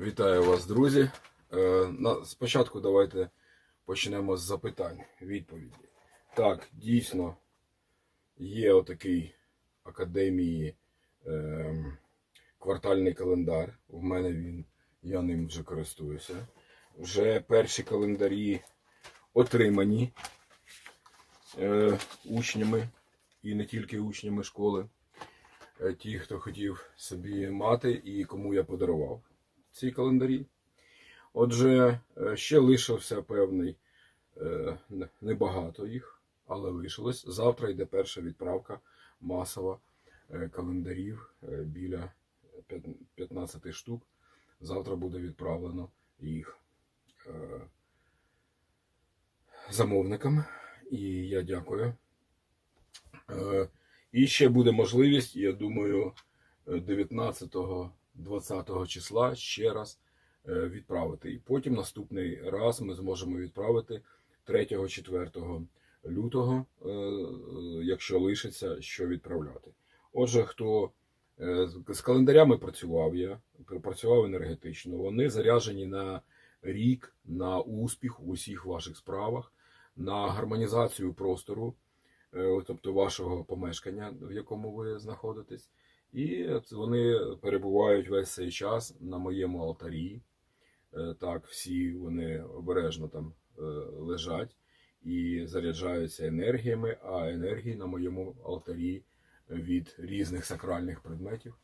Вітаю вас, друзі. Е, Спочатку давайте почнемо з запитань, відповіді. Так, дійсно, є отакий академії е, квартальний календар. У мене він, я ним вже користуюся. Вже перші календарі отримані е, учнями і не тільки учнями школи. Е, Ті, хто хотів собі мати і кому я подарував ці календарі. Отже, е, ще лишився певний, е, небагато їх, але лишилось. Завтра йде перша відправка масова е, календарів біля 15 штук. Завтра буде відправлено їх замовникам. І я дякую. І ще буде можливість, я думаю, 19-20 числа ще раз е, відправити. І потім наступний раз ми зможемо відправити 3-4 лютого, е, е, якщо лишиться що відправляти. Отже, хто з- календарями працював я, працював енергетично, вони заряджені на рік, на успіх у усіх ваших справах, на гармонізацію простору, тобто вашого помешкання, в якому ви знаходитесь. І вони перебувають весь цей час на моєму алтарі. Е, Так, всі вони обережно там е, лежать і заряджаються енергіями, а енергії на моєму алтарі від різних сакральних предметів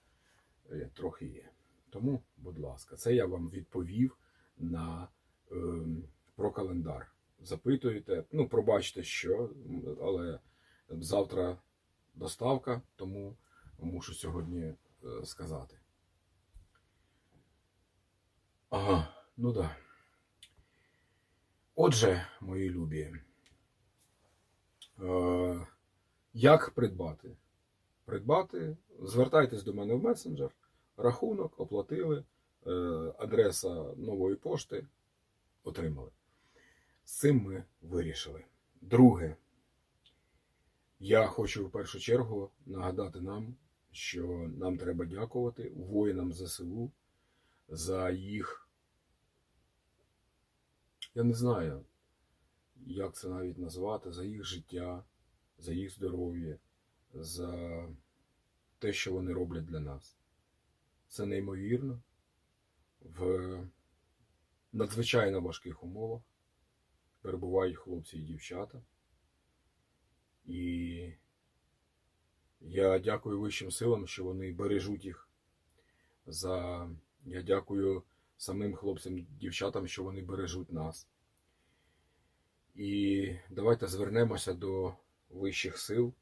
е, трохи є. Тому, будь ласка, це я вам відповів на е, про календар. Запитуєте, ну, пробачте, що, але завтра доставка, тому мушу сьогодні е, сказати. Ага, ну да. Отже, мої любі, е, як придбати? Придбати, звертайтесь до мене в месенджер, рахунок, оплатили, е, адреса нової пошти отримали. З цим ми вирішили. Друге, я хочу в першу чергу нагадати нам, що нам треба дякувати воїнам ЗСУ за їх. Я не знаю, як це навіть назвати, за їх життя, за їх здоров'я, за те, що вони роблять для нас. Це неймовірно в надзвичайно важких умовах перебувають хлопці і дівчата. І я дякую вищим силам, що вони бережуть їх. За... Я дякую самим хлопцям, дівчатам, що вони бережуть нас. І давайте звернемося до вищих сил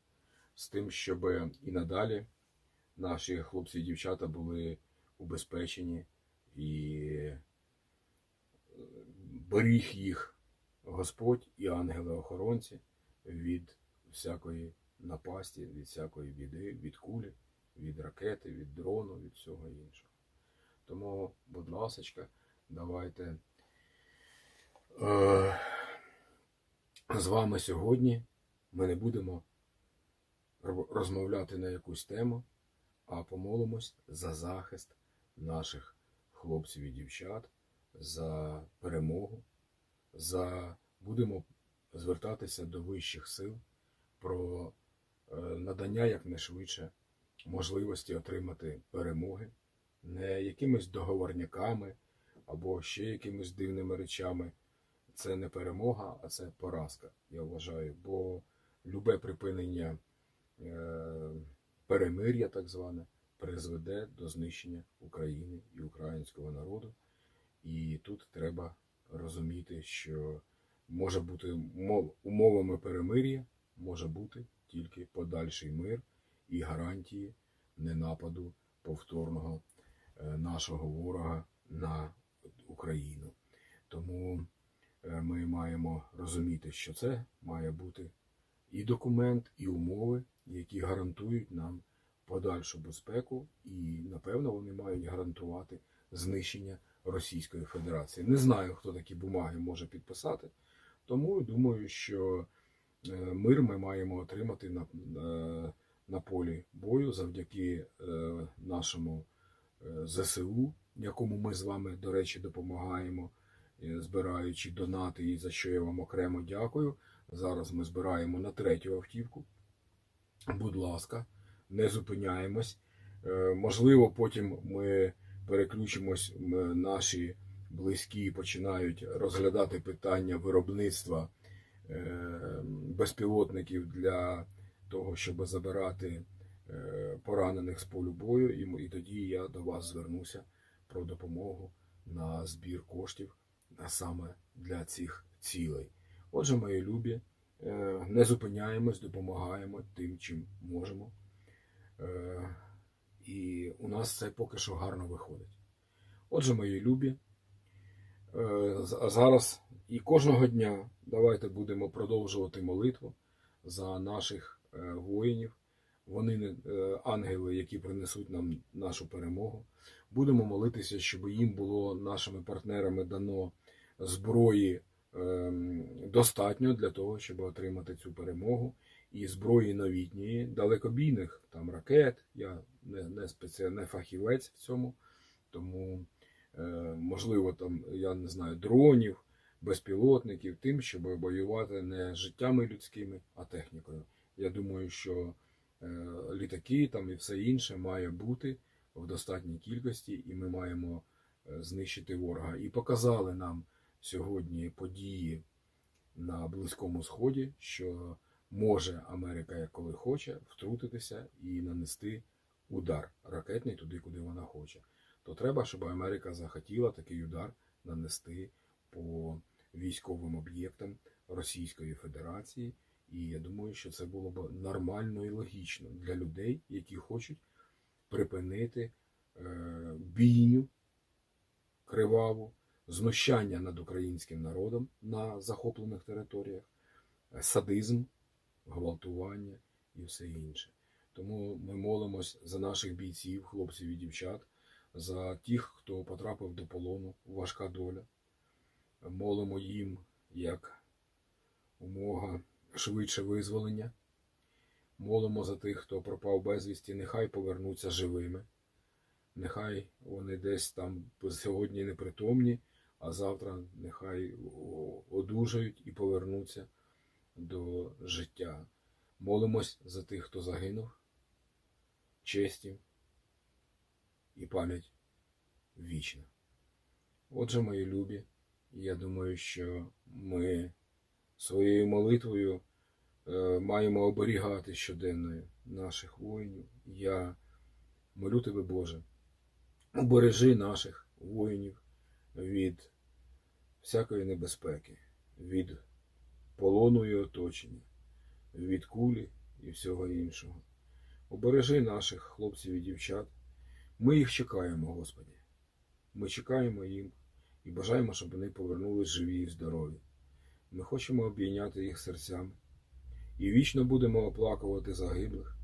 з тим, щоб і надалі наші хлопці і дівчата були убезпечені і беріг їх Господь і ангели-охоронці від всякої напасті, від всякої біди, від кулі, від ракети, від дрону, від всього іншого. Тому, будь ласочка, давайте е, з вами сьогодні ми не будемо розмовляти на якусь тему, а помолимось за захист наших хлопців і дівчат, за перемогу, за будемо звертатися до вищих сил про надання якнайшвидше можливості отримати перемоги не якимись договорняками або ще якимись дивними речами. Це не перемога, а це поразка, я вважаю. Бо любе припинення е, перемир'я, так зване, призведе до знищення України і українського народу. І тут треба розуміти, що може бути умовами перемир'я, може бути тільки подальший мир і гарантії ненападу повторного е, нашого ворога на Україну. Тому е, ми маємо розуміти, що це має бути і документ, і умови, які гарантують нам подальшу безпеку, і напевно вони мають гарантувати знищення Російської Федерації. Не знаю, хто такі бумаги може підписати, тому думаю, що мир ми маємо отримати на, е, на полі бою завдяки е, нашому е, ЗСУ, якому ми з вами, до речі, допомагаємо, е, збираючи донати, і за що я вам окремо дякую. Зараз ми збираємо на третю автівку. Будь ласка, не зупиняємось. Е, Можливо, потім ми переключимось, наші близькі починають розглядати питання виробництва е, безпілотників для того, щоб забирати е, поранених з полю бою, і, тоді я до вас звернуся про допомогу на збір коштів саме для цих цілей. Отже, мої любі, е, не зупиняємось, допомагаємо тим, чим можемо. Е, І у нас це поки що гарно виходить. Отже, мої любі, е, а зараз і кожного дня давайте будемо продовжувати молитву за наших е, воїнів. Вони не е, ангели, які принесуть нам нашу перемогу. Будемо молитися, щоб їм було нашими партнерами дано зброї ем, достатньо для того, щоб отримати цю перемогу. І зброї новітньої, далекобійних там ракет. Я не, не, спеці... фахівець в цьому, тому е, можливо там, я не знаю, дронів, безпілотників, тим, щоб воювати не життями людськими, а технікою. Я думаю, що е, літаки там і все інше має бути в достатній кількості, і ми маємо е, знищити ворога. І показали нам сьогодні події на Близькому Сході, що може Америка, як коли хоче, втрутитися і нанести удар ракетний туди, куди вона хоче. То треба, щоб Америка захотіла такий удар нанести по військовим об'єктам Російської Федерації. І я думаю, що це було б нормально і логічно для людей, які хочуть припинити е, бійню криваву, знущання над українським народом на захоплених територіях, е, садизм, гвалтування і все інше. Тому ми молимось за наших бійців, хлопців і дівчат, за тих, хто потрапив до полону, важка доля. Молимо їм як умога швидше визволення. Молимо за тих, хто пропав безвісті, нехай повернуться живими. Нехай вони десь там сьогодні непритомні, а завтра нехай одужають і повернуться до життя. Молимось за тих, хто загинув, честі і пам'ять вічна. Отже, мої любі, я думаю, що ми своєю молитвою е, маємо оберігати щоденно наших воїнів. Я молю тебе, Боже, убережи наших воїнів від всякої небезпеки, від полону і оточення, від кулі і всього іншого. Обережи наших хлопців і дівчат. Ми їх чекаємо, Господі. Ми чекаємо їм і бажаємо, щоб вони повернулись живі і здорові. Ми хочемо обійняти їх серцями і вічно будемо оплакувати загиблих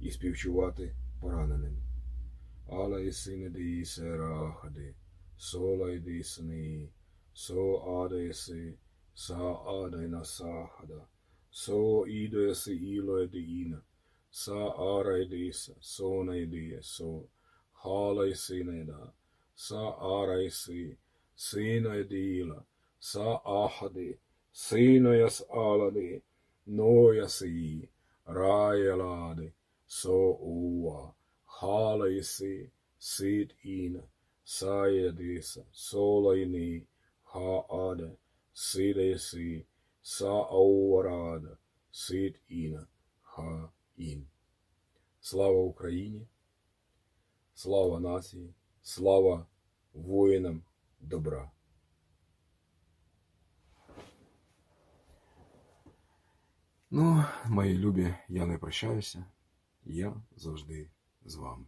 і співчувати пораненим. Алла і сине ді серахади, сола й дисни, со адеси, са адай насахада, со ідеси іло едіна, са ара сона едіє со, ара іси, сина еділа, са ахади, сина яс алади, ноя сии, раєлади, со уа, хала іси, сит іна, Саєдиса, Солайни, Хааде, Сидеси, Сааурада, Сид Іна, Ха-Ін. Слава Україні, слава нації, слава воїнам добра. Ну, мої любі, я не прощаюся, я завжди з вами.